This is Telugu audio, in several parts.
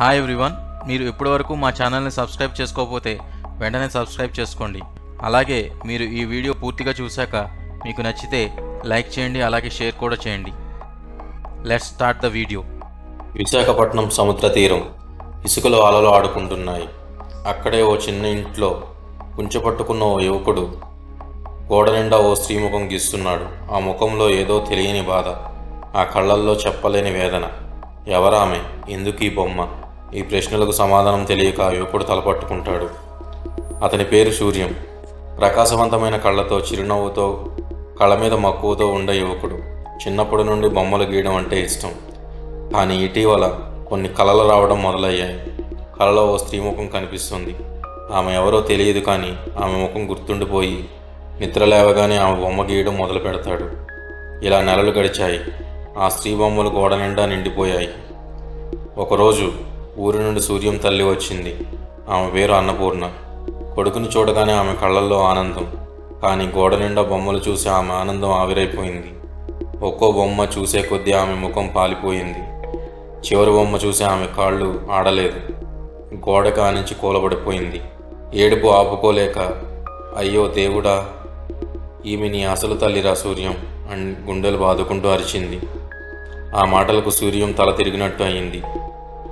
హాయ్ ఎవ్రీవన్ మీరు ఇప్పటివరకు మా ఛానల్ని సబ్స్క్రైబ్ చేసుకోకపోతే వెంటనే సబ్స్క్రైబ్ చేసుకోండి. అలాగే మీరు ఈ వీడియో పూర్తిగా చూశాక మీకు నచ్చితే లైక్ చేయండి అలాగే షేర్ కూడా చేయండి. Let's start the video Visakhapatnam సముద్ర తీరం ఇసుకలో అలలు ఆడుకుంటున్నాయి. అక్కడే ఓ చిన్న ఇంట్లో కుంచెపట్టుకున్న ఓ యువకుడు గోడ నిండా ఓ స్త్రీ ముఖం గీస్తున్నాడు. ఆ ముఖంలో ఏదో తెలియని బాధ ఆ కళ్ళల్లో చెప్పలేని వేదన. ఎవరామె? ఎందుకు ఈ బొమ్మ? ఈ ప్రశ్నలకు సమాధానం తెలియక యువకుడు తలపట్టుకుంటాడు అతని పేరు సూర్యం. ప్రకాశవంతమైన కళ్ళతో చిరునవ్వుతో కళ్ళ మీద మక్కువతో ఉండే యువకుడు. చిన్నప్పటి నుండి బొమ్మలు గీయడం అంటే ఇష్టం. కానీ ఇటీవల కొన్ని కళలు రావడం మొదలయ్యాయి. కళలో ఓ స్త్రీ ముఖం కనిపిస్తుంది. ఆమె ఎవరో తెలియదు కానీ ఆమె ముఖం గుర్తుండిపోయి నిద్ర లేవగానే ఆమె బొమ్మ గీయడం మొదలు పెడతాడు. ఇలా నెలలు గడిచాయి. ఆ స్త్రీ బొమ్మలు గోడ నిండా నిండిపోయాయి. ఒకరోజు ఊరి నుండి సూర్యం తల్లి వచ్చింది. ఆమె పేరు అన్నపూర్ణ. కొడుకుని చూడగానే ఆమె కళ్ళల్లో ఆనందం. కానీ గోడ నిండా బొమ్మలు చూసి ఆమె ఆనందం ఆవిరైపోయింది. ఒక్కో బొమ్మ చూసే కొద్దీ ఆమె ముఖం పాలిపోయింది. చివరి బొమ్మ చూసి ఆమె కాళ్ళు ఆడలేదు. గోడ కానించి కూలబడిపోయింది. ఏడుపు ఆపుకోలేక అయ్యో దేవుడా ఈమె నీ అసలు తల్లిరా సూర్యం అని గుండెలు బాదుకుంటూ అరిచింది. ఆ మాటలకు సూర్యం తల తిరిగినట్టు అయింది.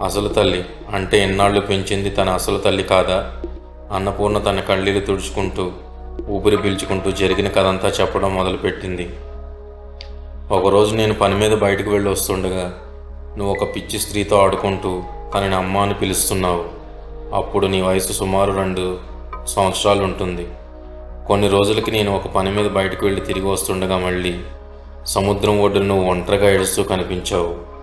అసలు తల్లి అంటే ఎన్నాళ్ళు పెంచింది తన అసలు తల్లి కాదా? అన్నపూర్ణ తన కళ్ళీలు తుడుచుకుంటూ ఊపిరి పీల్చుకుంటూ జరిగిన కథంతా చెప్పడం మొదలుపెట్టింది. ఒకరోజు నేను పని మీద బయటకు వెళ్ళి వస్తుండగా నువ్వు ఒక పిచ్చి స్త్రీతో ఆడుకుంటూ తనని అమ్మ అని పిలుస్తున్నావు. అప్పుడు నీ వయసు సుమారు రెండు సంవత్సరాలు ఉంటుంది కొన్ని రోజులకి నేను ఒక పని మీద బయటకు వెళ్ళి తిరిగి వస్తుండగా మళ్ళీ సముద్రం ఒడ్డున నువ్వు ఒంటరిగా ఏడుస్తూ కనిపించావు.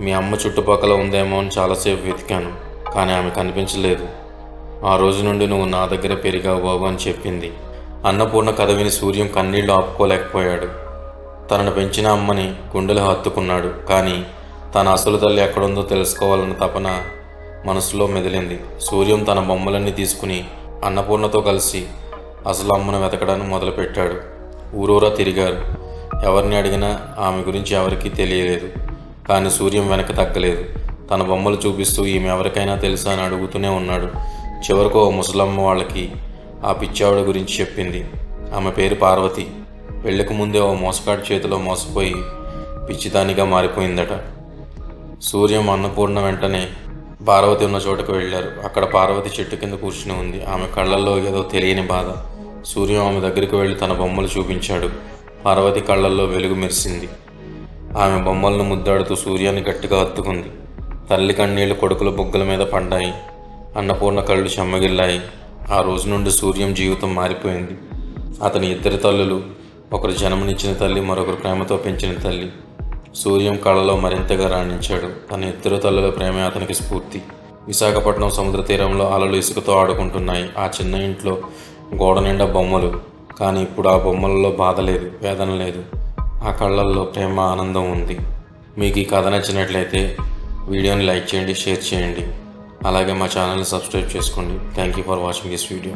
మీ అమ్మ చుట్టుపక్కల ఉందేమో అని చాలాసేపు వెతికాను కానీ ఆమె కనిపించలేదు. ఆ రోజు నుండి నువ్వు నా దగ్గర పెరిగావు బాబు అని చెప్పింది. అన్నపూర్ణ కథ విని సూర్యం కన్నీళ్ళు ఆపుకోలేకపోయాడు. తనను పెంచిన అమ్మని గుండెలు హత్తుకున్నాడు కానీ తన అసలు తల్లి ఎక్కడుందో తెలుసుకోవాలన్న తపన మనసులో మెదిలింది. సూర్యం తన బొమ్మలన్నీ తీసుకుని అన్నపూర్ణతో కలిసి అసలు అమ్మను వెతకడానికి మొదలుపెట్టాడు. ఊరూరా తిరిగారు. ఎవరిని అడిగినా ఆమె గురించి ఎవరికీ తెలియలేదు. కానీ సూర్యం వెనక తగ్గలేదు. తన బొమ్మలు చూపిస్తూ ఈమె ఎవరికైనా తెలుసా అని అడుగుతూనే ఉన్నాడు. చివరకు ఓ ముసలమ్మ వాళ్ళకి ఆ పిచ్చావిడ గురించి చెప్పింది. ఆమె పేరు పార్వతి. పెళ్ళికి ముందే ఓ మోసగాడి చేతిలో మోసపోయి పిచ్చిదానిగా మారిపోయిందట. సూర్యం అన్నపూర్ణ వెంటనే పార్వతి ఉన్న చోటకు వెళ్ళారు. అక్కడ పార్వతి చెట్టు కింద కూర్చుని ఉంది. ఆమె కళ్ళల్లో ఏదో తెలియని బాధ. సూర్యం ఆమె దగ్గరికి వెళ్ళి తన బొమ్మలు చూపించాడు. పార్వతి కళ్ళల్లో వెలుగు మెరిసింది. ఆమె బొమ్మలను ముద్దాడుతూ సూర్యాన్ని గట్టిగా హత్తుకుంది. తల్లి కన్నీళ్ళు కొడుకుల బొగ్గల మీద పడ్డాయి అన్నపూర్ణ కళ్ళు చెమ్మగిల్లాయి. ఆ రోజు నుండి సూర్యం జీవితం మారిపోయింది. అతని ఇద్దరి తల్లులు ఒకరు జన్మనిచ్చిన తల్లి మరొకరు ప్రేమతో పెంచిన తల్లి. సూర్యం కళలో మరింతగా రాణించాడు. తన ఇద్దరు తల్లుల ప్రేమే అతనికి స్ఫూర్తి. విశాఖపట్నం సముద్ర తీరంలో అలలు ఇసుకతో ఆడుకుంటున్నాయి. ఆ చిన్న ఇంట్లో గోడ నిండా బొమ్మలు. కానీ ఇప్పుడు ఆ బొమ్మలలో బాధ లేదు వేదన లేదు. ఆ కళ్ళల్లో ప్రేమ ఆనందం ఉంది. మీకు ఈ కథ నచ్చినట్లయితే వీడియోని లైక్ చేయండి షేర్ చేయండి. అలాగే మా ఛానల్ని సబ్స్క్రైబ్ చేసుకోండి. Thank you for watching this video